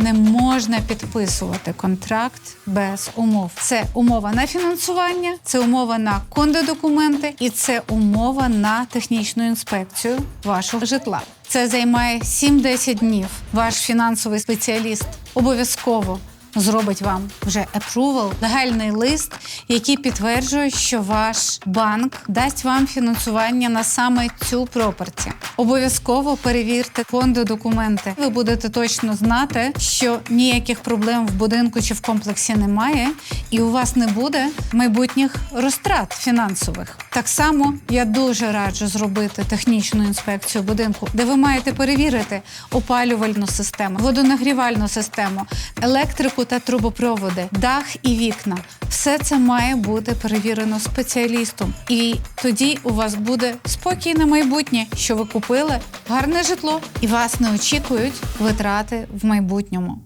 Не можна підписувати контракт без умов. Це умова на фінансування, це умова на кондодокументи і це умова на технічну інспекцію вашого житла. Це займає 7-10 днів. Ваш фінансовий спеціаліст обов'язково зробить вам вже approval, легальний лист, який підтверджує, що ваш банк дасть вам фінансування на саме цю проперті. Обов'язково перевірте фонди документи. Ви будете точно знати, що ніяких проблем в будинку чи в комплексі немає, і у вас не буде майбутніх розтрат фінансових. Так само я дуже раджу зробити технічну інспекцію будинку, де ви маєте перевірити опалювальну систему, водонагрівальну систему, електрику та трубопроводи, дах і вікна. Все це має бути перевірено спеціалістом. І тоді у вас буде спокійне майбутнє, що ви купили гарне житло, і вас не очікують витрати в майбутньому.